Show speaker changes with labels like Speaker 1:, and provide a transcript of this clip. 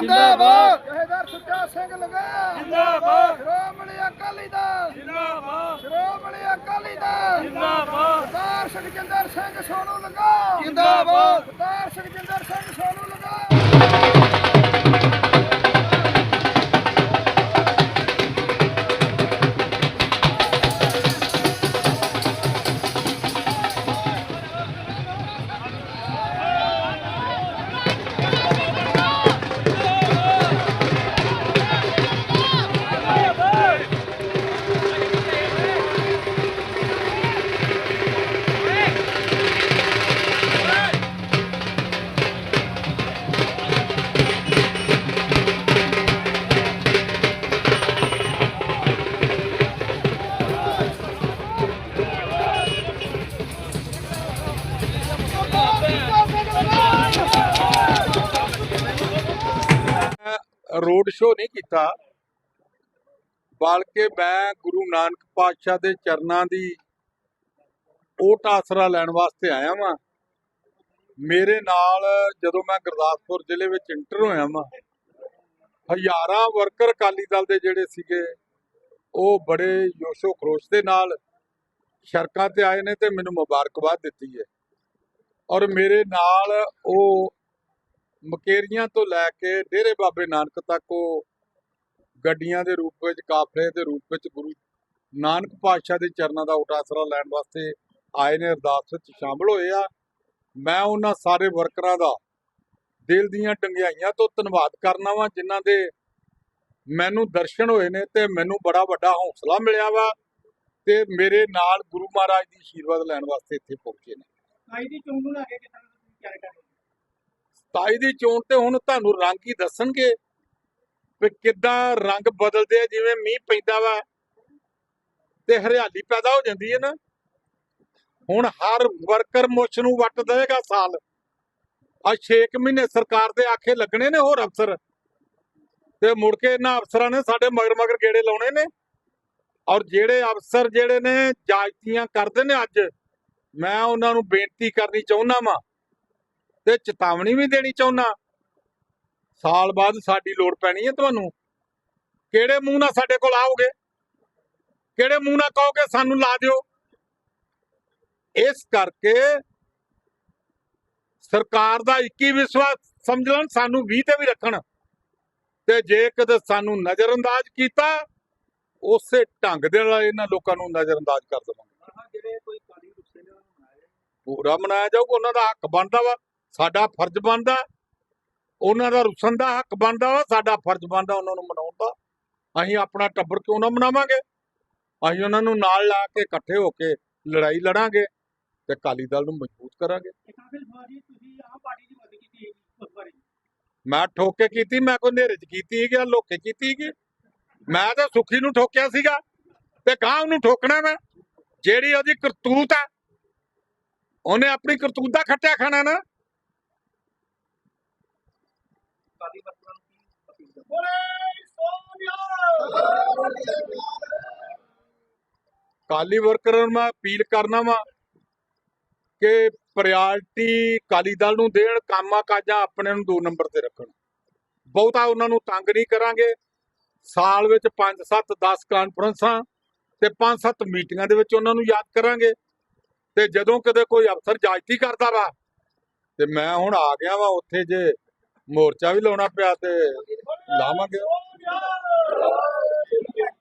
Speaker 1: ਜਿੰਦਾਬਾਦ।
Speaker 2: ਜਹੇਦਾਰ ਸੁੱਚਾ ਸਿੰਘ ਲਗਾ
Speaker 1: ਜਿੰਦਾਬਾਦ।
Speaker 2: ਸ਼੍ਰੋਮਣੀ ਅਕਾਲੀ ਦਲ।
Speaker 1: ਜਿੰਦਾਬਾਦ।
Speaker 2: ਸ਼੍ਰੋਮਣੀ ਅਕਾਲੀ ਦਲ।
Speaker 1: ਜਿੰਦਾਬਾਦ।
Speaker 2: ਸਰਦਾਰ ਸੁਖਜਿੰਦਰ ਸਿੰਘ ਸੋਨੂ ਲਗਾ
Speaker 1: ਜਿੰਦਾਬਾਦ।
Speaker 3: ਰੋਡ ਸ਼ੋਅ ਨਹੀਂ ਕੀਤਾ, ਬਲਕਿ ਮੈਂ ਗੁਰੂ ਨਾਨਕ ਪਾਤਸ਼ਾਹ ਦੇ ਚਰਨਾਂ ਦੀ ਓਟ ਆਸਰਾ ਲੈਣ ਵਾਸਤੇ ਆਇਆ ਵਾਂ। ਮੇਰੇ ਨਾਲ ਜਦੋਂ ਮੈਂ ਗੁਰਦਾਸਪੁਰ ਜ਼ਿਲ੍ਹੇ ਵਿੱਚ ਇੰਟਰ ਹੋਇਆ ਵਾਂ, ਹਜ਼ਾਰਾਂ ਵਰਕਰ ਅਕਾਲੀ ਦਲ ਦੇ ਜਿਹੜੇ ਸੀਗੇ, ਉਹ ਬੜੇ ਜੋਸ਼ੋ ਖਰੋਸ਼ ਦੇ ਨਾਲ ਸੜਕਾਂ ਤੇ ਆਏ ਨੇ ਤੇ ਮੈਨੂੰ ਮੁਬਾਰਕਬਾਦ ਦਿੱਤੀ ਹੈ। ਔਰ ਮੇਰੇ ਨਾਲ ਉਹ ਮਕੇਰੀਆਂ ਤੋਂ ਲੈ ਕੇ ਡੇਰੇ ਬਾਬੇ ਨਾਨਕ ਤੱਕ ਉਹ ਗੱਡੀਆਂ ਦੇ ਰੂਪ ਵਿੱਚ, ਕਾਫਲੇ ਦੇ ਰੂਪ ਵਿੱਚ ਗੁਰੂ ਨਾਨਕ ਪਾਤਸ਼ਾਹ ਦੇ ਚਰਨਾਂ ਦਾ ਉਟਾਸਰਾ ਲੈਣ ਵਾਸਤੇ ਆਏ ਨੇ, ਅਰਦਾਸ ਵਿੱਚ ਸ਼ਾਮਲ ਹੋਏ ਆ। ਮੈਂ ਉਹਨਾਂ ਸਾਰੇ ਵਰਕਰਾਂ ਦਾ ਦਿਲ ਦੀਆਂ ਡੰਗਿਆਈਆਂ ਤੋਂ ਧੰਨਵਾਦ ਕਰਨਾ ਵਾ, ਜਿਨ੍ਹਾਂ ਦੇ ਮੈਨੂੰ ਦਰਸ਼ਨ ਹੋਏ ਨੇ ਤੇ ਮੈਨੂੰ ਬੜਾ ਵੱਡਾ ਹੌਸਲਾ ਮਿਲਿਆ ਵਾ ਤੇ ਮੇਰੇ ਨਾਲ ਗੁਰੂ ਮਹਾਰਾਜ ਦੀ ਆਸ਼ੀਰਵਾਦ ਲੈਣ ਵਾਸਤੇ ਇੱਥੇ ਪਹੁੰਚੇ ਨੇ।
Speaker 2: ਆਈ ਦੀ ਚੋਣ ਨੂੰ ਲੈ ਕੇ ਕਿਸਾਨ ਤੁਸੀਂ ਕਿਆ ਕਰ
Speaker 3: 27 ਦੀ ਚੋਣ ਤੇ ਹੁਣ ਤੁਹਾਨੂੰ ਰੰਗ ਹੀ ਦੱਸਣਗੇ ਵੀ ਕਿੱਦਾਂ ਰੰਗ ਬਦਲਦੇ ਆ, ਜਿਵੇਂ ਮੀਂਹ ਪੈਂਦਾ ਵਾ ਤੇ ਹਰਿਆਲੀ ਪੈਦਾ ਹੋ ਜਾਂਦੀ ਹੈ ਨਾ। ਹੁਣ ਹਰ ਵਰਕਰ ਮੁੱਛ ਨੂੰ ਵੱਟ ਦੇਗਾ ਸਾਲ। ਆ 6 ਮਹੀਨੇ ਸਰਕਾਰ ਦੇ ਆਖੇ ਲੱਗਣੇ ਨੇ ਹੋਰ ਅਫਸਰ। ਤੇ ਮੁੜ ਕੇ ਇਹਨਾਂ ਅਫਸਰਾਂ ਨੇ ਸਾਡੇ ਮਗਰ ਮਗਰ ਗੇੜੇ ਲਾਉਣੇ ਨੇ। ਔਰ ਜਿਹੜੇ ਅਫਸਰ ਜਿਹੜੇ ਨੇ ਜਾਇਤੀਆਂ ਕਰਦੇ ਨੇ ਅੱਜ, ਮੈਂ ਉਹਨਾਂ ਨੂੰ ਬੇਨਤੀ ਕਰਨੀ ਚਾਹੁੰਦਾ ਵਾਂ ਤੇ ਚੇਤਾਵਨੀ ਵੀ ਦੇਣੀ ਚਾਹੁੰਦਾ ਸਾਲ ਬਾਅਦ ਸਾਡੀ ਲੋੜ ਪੈਣੀ ਹੈ ਤੁਹਾਨੂੰ। ਕਿਹੜੇ ਮੂੰਹ ਨਾਲ ਸਾਡੇ ਕੋਲ ਆਓਗੇ? ਕਿਹੜੇ ਮੂੰਹ ਨਾਲ ਕਹੋਗੇ ਸਾਨੂੰ ਲਾ ਦਿਓ? ਇਸ ਕਰਕੇ ਸਰਕਾਰ ਦਾ 21 ਵਿਸ਼ਵਾਸ ਸਮਝ ਲੈਣ ਸਾਨੂੰ 20 ਤੇ ਵੀ ਰੱਖਣ। ਤੇ ਜੇ ਕਦੇ ਸਾਨੂੰ ਨਜ਼ਰਅੰਦਾਜ਼ ਕੀਤਾ ਉਸੇ ਢੰਗ ਦੇ ਨਾਲ ਇਹਨਾਂ ਲੋਕਾਂ ਨੂੰ ਨਜ਼ਰਅੰਦਾਜ਼ ਕਰ ਦੇਵਾਂਗੇ। ਪੂਰਾ ਮਨਾਇਆ ਜਾਊਗਾ ਉਹਨਾਂ ਦਾ ਹੱਕ ਬਣਦਾ ਵਾ। ਸਾਡਾ ਫਰਜ਼ ਬਣਦਾ ਉਹਨਾਂ ਦਾ ਰੁਸਣ ਦਾ ਹੱਕ ਬਣਦਾ ਵਾ ਸਾਡਾ ਫਰਜ਼ ਬਣਦਾ ਉਹਨਾਂ ਨੂੰ ਮਨਾਉਣ ਦਾ। ਅਸੀਂ ਆਪਣਾ ਟੱਬਰ ਕਿਉਂ ਨਾ ਮਨਾਵਾਂਗੇ? ਅਸੀਂ ਉਹਨਾਂ ਨੂੰ ਨਾਲ ਲਾ ਕੇ ਇਕੱਠੇ ਹੋ ਕੇ ਲੜਾਈ ਲੜਾਂਗੇ ਤੇ ਅਕਾਲੀ ਦਲ ਨੂੰ ਮਜ਼ਬੂਤ ਕਰਾਂਗੇ।
Speaker 2: ਹੈ
Speaker 3: ਮੈਂ ਠੋਕ ਕੀਤੀ ਮੈਂ ਕੋਈ ਹਨੇਰੇ 'ਚ ਕੀਤੀ ਹੈ ਕਿ ਲੋਕੇ ਕੀਤੀ ਹੈ ਮੈਂ ਤਾਂ ਸੁਖੀ ਨੂੰ ਠੋਕਿਆ ਸੀਗਾ ਤੇ ਗਾਂ ਉਹਨੂੰ ਠੋਕਣਾ ਮੈਂ। ਜਿਹੜੀ ਉਹਦੀ ਕਰਤੂਤ ਆ ਉਹਨੇ ਆਪਣੀ ਕਰਤੂਤ ਦਾ ਖੱਟਿਆ ਖਾਣਾ ਨਾ
Speaker 2: ਕਾਲੀ ਵਰਕਰਾਂ ਨੂੰ ਕੀ ਅਪੀਲ ਕਰਦੇ
Speaker 3: ਕਾਲੀ ਵਰਕਰਾਂ ਨੂੰ ਮੈਂ ਅਪੀਲ ਕਰਨਾ ਵਾ ਕਿ ਪ੍ਰਾਇੋਰਟੀ ਕਾਲੀ ਦਲ ਨੂੰ ਦੇਣ, ਕੰਮਾਂ ਕਾਜਾਂ ਆਪਣੇ ਨੂੰ ਦੋ ਨੰਬਰ ਤੇ ਰੱਖਣ। ਬਹੁਤਾ ਉਹਨਾਂ ਨੂੰ ਤੰਗ ਨਹੀਂ ਕਰਾਂਗੇ। ਸਾਲ ਵਿੱਚ 5 7 10 ਕਾਨਫਰੰਸਾਂ ਤੇ 5 7 ਮੀਟਿੰਗਾਂ ਦੇ ਵਿੱਚ ਉਹਨਾਂ ਨੂੰ ਯਾਦ ਕਰਾਂਗੇ। ਤੇ ਜਦੋਂ ਕਦੇ ਕੋਈ ਅਫਸਰ ਜਾਇਤੀ ਕਰਦਾ ਵਾ, ਤੇ ਮੈਂ ਹੁਣ ਆ ਗਿਆ ਵਾ, ਉੱਥੇ ਜੇ ਮੋਰਚਾ ਵੀ ਲਾਉਣਾ ਪਿਆ ਤੇ ਲਾਵਾਂਗੇ।